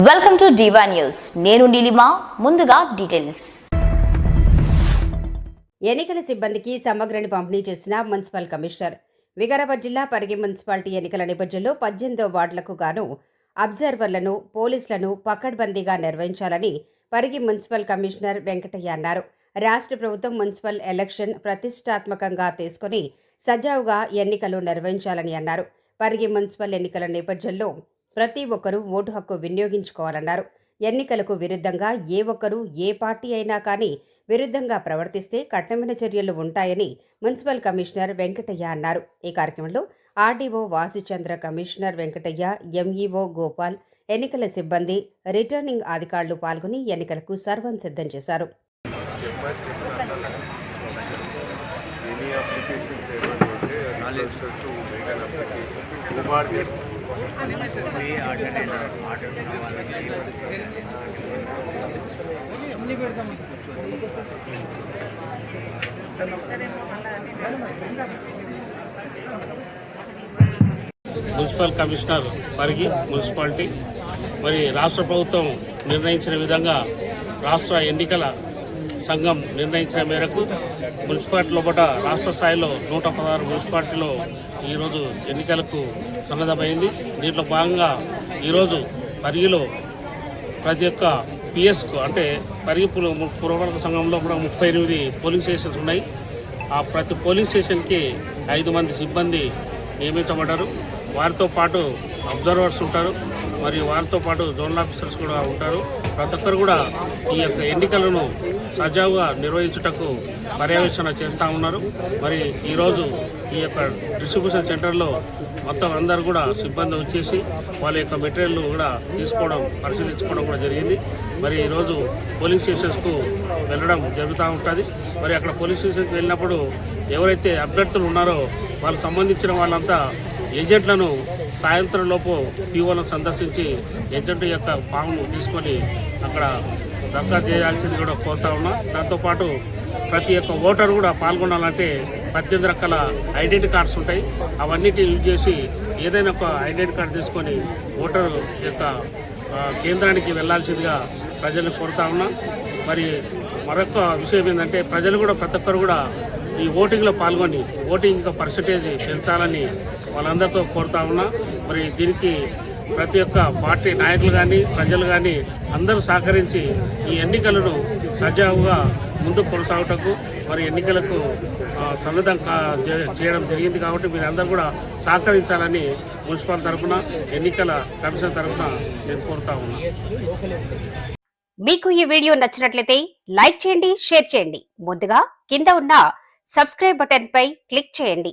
Welcome to డివా news నేను నీలిమా ముందుగా details ఎన్నికల సిబ్బందికి సమగ్రని పంపిణీ చేసిన మున్సిపల్ కమిషనర్. వికారాబాద్ జిల్లా పరిగి మున్సిపాలిటీ ఎన్నికల నేపథ్యంలో పద్దెనిమిదో వార్డులకు గాను అబ్జర్వర్లను పోలీసులను పకడ్బందీగా నిర్వహించాలని పరిగి మున్సిపల్ కమిషనర్ వెంకటయ్య అన్నారు. రాష్ట్ర ప్రభుత్వం మున్సిపల్ ఎలక్షన్ ప్రతిష్టాత్మకంగా తీసుకుని సజావుగా ఎన్నికలు నిర్వహించాలని అన్నారు. పరిగి మున్సిపల్ ఎన్నికల నేపథ్యంలో ప్రతి ఒక్కరూ ఓటు హక్కు వినియోగించుకోవాలన్నారు. ఎన్నికలకు విరుద్ధంగా ఏ ఒక్కరూ ఏ పార్టీ అయినా కానీ విరుద్ధంగా ప్రవర్తిస్తే కఠినమైన చర్యలు ఉంటాయని మున్సిపల్ కమిషనర్ వెంకటయ్య అన్నారు. ఈ కార్యక్రమంలో RDO Vasuchandra commissioner Venkataiah MEO Gopal ఎన్నికల సిబ్బంది రిటర్నింగ్ అధికారులు పాల్గొని ఎన్నికలకు సర్వం సిద్ధం చేశారు. మున్సిపల్ కమిషనర్ పరిగి మున్సిపాలిటీ మరి రాష్ట్ర ప్రభుత్వం నిర్ణయించిన విధంగా రాష్ట్ర ఎన్నికల సంఘం నిర్ణయించిన మేరకు మున్సిపాలిటీ లోపల రాష్ట్ర స్థాయిలో నూట పదహారు మున్సిపాలిటీలో ఈరోజు ఎన్నికలకు సన్నద్ధమైంది. దీంట్లో భాగంగా ఈరోజు పరిగిలో ప్రతి ఒక్క పిఎస్కు అంటే పరిగి పురపాలక సంఘంలో కూడా ముప్పై ఎనిమిది పోలింగ్ స్టేషన్స్ ఉన్నాయి. ఆ ప్రతి పోలింగ్ స్టేషన్కి ఐదు మంది సిబ్బంది నియమించబడ్డారు. వారితో పాటు అబ్జర్వర్స్ ఉంటారు. మరియు వారితో పాటు జోనల్ ఆఫీసర్స్ కూడా ఉంటారు. ప్రతి ఒక్కరు కూడా ఈ యొక్క ఎన్నికలను సజావుగా నిర్వహించుటకు పర్యవేక్షణ చేస్తూ ఉన్నారు. మరి ఈరోజు ఈ యొక్క డిస్ట్రిబ్యూషన్ సెంటర్లో మొత్తం అందరు కూడా సిబ్బంది వచ్చేసి వాళ్ళ యొక్క మెటీరియల్ కూడా తీసుకోవడం పరిశీలించుకోవడం కూడా జరిగింది. మరి ఈరోజు పోలింగ్ స్టేషన్స్కు వెళ్ళడం జరుగుతూ ఉంటుంది. మరి అక్కడ పోలీస్ స్టేషన్కి వెళ్ళినప్పుడు ఎవరైతే అభ్యర్థులు ఉన్నారో వాళ్ళకి సంబంధించిన వాళ్ళంతా ఏజెంట్లను సాయంత్రం లోపు పీఓలను సందర్శించి ఏజెంట్ యొక్క ఫామ్ను తీసుకొని అక్కడ దరఖాస్తు చేయాల్సింది కూడా కోరుతా ఉన్నా. దాంతోపాటు ప్రతి ఒక్క ఓటర్ కూడా పాల్గొనాలంటే పద్దెనిమిది రకాల ఐడెంటిటీ కార్డ్స్ ఉంటాయి. అవన్నిటి యూజ్ చేసి ఏదైనా ఒక ఐడెంటిటీ కార్డు తీసుకొని ఓటర్ యొక్క కేంద్రానికి వెళ్ళాల్సిందిగా ప్రజలను కోరుతా ఉన్నా. మరి మరొక విషయం ఏంటంటే ప్రజలు కూడా ప్రతి ఒక్కరు కూడా ఈ ఓటింగ్లో పాల్గొని ఓటింగ్ ఇంకా పర్సంటేజ్ పెంచాలని వాళ్ళందరితో కోరుతా ఉన్నా. మరి దీనికి ప్రతి ఒక్క పార్టీ నాయకులు కానీ ప్రజలు కానీ అందరూ సహకరించి ఈ ఎన్నికలను సజావుగా ముందుకు కొనసాగుటకు మరి ఎన్నికలకు సన్నద్ధం కా- చేయడం జరిగింది కాబట్టి మీరందరూ కూడా సహకరించాలని మున్సిపల్ తరఫున ఎన్నికల కమిషన్ తరఫున నేను కోరుతా ఉన్నా. మీకు ఈ వీడియో నచ్చినట్లయితే లైక్ చేయండి షేర్ చేయండి. ముందుగా కింద ఉన్న సబ్స్క్రైబ్ బటన్ పై క్లిక్ చేయండి.